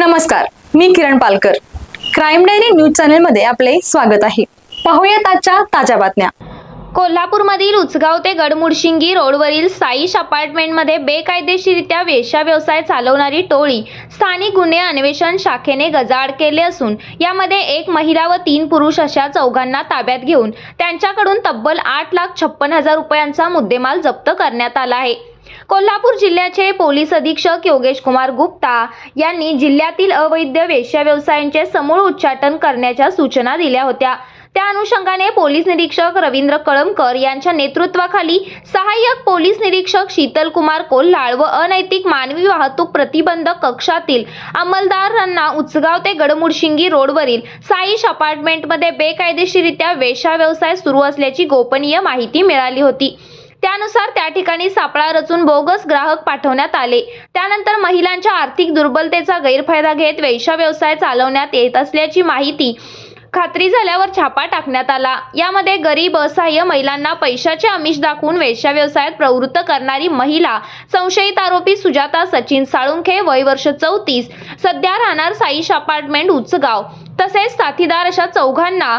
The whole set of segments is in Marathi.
नमस्कार मी Kiran Palkar. Crime diary news चॅनलमध्ये आपले स्वागत आहे. पाहूयात आजच्या ताज्या बातम्या. कोल्हापूरमधील उचगाव ते गडमुडशिंगी रोडवरील साईश अपार्टमेंटमध्ये बेकायदेशीरित्या वेश्या व्यवसाय चालवणारी टोळी स्थानिक गुन्हे अन्वेषण शाखेने गजाआड केले असून यामध्ये एक महिला व तीन पुरुष अशा चौघांना ताब्यात घेऊन त्यांच्याकडून तब्बल आठ लाख छप्पन हजार रुपयांचा मुद्देमाल जप्त करण्यात आला आहे. कोल्हापूर जिल्ह्याचे पोलीस अधीक्षक योगेश कुमार गुप्ता यांनी जिल्ह्यातील अवैध वेश्या व्यवसायांचे समूळ उच्चाटन करण्याच्या सूचना दिल्या होत्या. त्या अनुषंगाने पोलीस निरीक्षक रवींद्र कळमकर यांच्या नेतृत्वाखाली सहाय्यक पोलीस निरीक्षक शीतल कुमार कोल्हाळ व अनैतिक मानवी वाहतूक प्रतिबंधक कक्षातील अंमलदारांना उचगाव ते गडमुडशिंगी रोडवरील साईश अपार्टमेंटमध्ये बेकायदेशीरित्या वेश्या व्यवसाय सुरू असल्याची गोपनीय माहिती मिळाली होती. त्यानुसार त्या ठिकाणी सापळा रचून बोगस ग्राहक पाठवण्यात आले. त्यानंतर महिलांच्या आर्थिक दुर्बलतेचा गैरफायदा घेत वेश्या व्यवसाय चालवण्यात येत असल्याची माहिती खात्री झाल्यावर छापा टाकण्यात आला. यामध्ये गरीब असहाय्य महिलांना पैशाचे आमिष दाखवून वेश्या व्यवसायात प्रवृत्त करणारी महिला संशयित आरोपी सुजाता सचिन साळुंखे वय वर्ष चौतीस सध्या राहणार साईश अपार्टमेंट उचगाव. तसेच साथीदार अशा चौघांना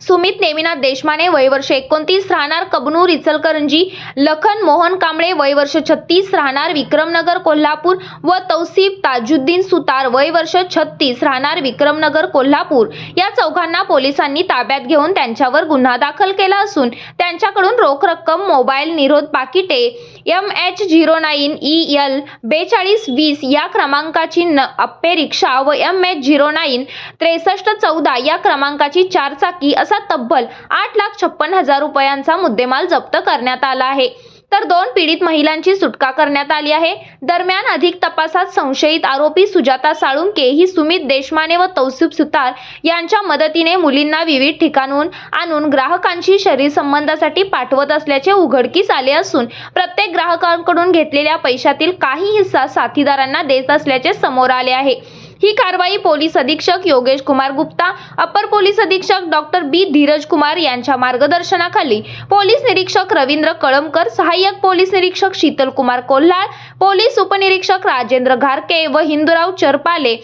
सुमित नेमिनाथ देशमाने वय वर्ष एकोणतीस राहणार कबनूर इचलकरंजी लखन मोहन कांबळे वय वर्ष छत्तीस राहणार विक्रमनगर कोल्हापूर व तौसिफ ताजुद्दीन सुतार वय वर्ष छत्तीस राहणार विक्रमनगर कोल्हापूर. या चौघांना पोलिसांनी ताब्यात घेऊन त्यांच्यावर गुन्हा दाखल केला असून त्यांच्याकडून रोख रक्कम मोबाईल निरोध पाकिटे M H zero nine E L बेचाळीस वीस या क्रमांकाची न अप्पे रिक्षा व एम एच झिरो नाईन त्रेसष्ट चौदा या क्रमांकाची चारचाकी असा तब्बल आठ लाख छप्पन हजार रुपयांचा मुद्देमाल जप्त करण्यात आला आहे. तर दोन पीडित महिलांची सुटका करण्यात आली आहे. दरम्यान अधिक तपासात संशयित आरोपी सुजाता साळुंके ही सुमित देशमाने व तौसिफ सुतार यांच्या मदतीने मुलींना विविध ठिकाणून आणून ग्राहकांशी शरीर संबंधासाठी पाठवत असल्याचे उघडकीस आले असून प्रत्येक ग्राहकांकडून घेतलेल्या पैशातील काही हिस्सा साथीदारांना देत असल्याचे समोर आले आहे. ही कारवाई पोलीस अधीक्षक योगेश कुमार गुप्ता अपर पोलीस अधीक्षक डॉक्टर बी धीरज कुमार यांच्या मार्गदर्शनाखाली पोलीस निरीक्षक रवींद्र कळमकर सहाय्यक पोलीस निरीक्षक शीतल कुमार कोल्हाळ पोलीस उपनिरीक्षक राजेंद्र घारके व हिंदुराव चरपाले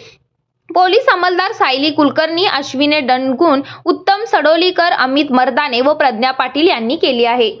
पोलीस अंमलदार सायली कुलकर्णी अश्विने डणगुण उत्तम सडोलीकर अमित मर्दाने व प्रज्ञा पाटील यांनी केली आहे.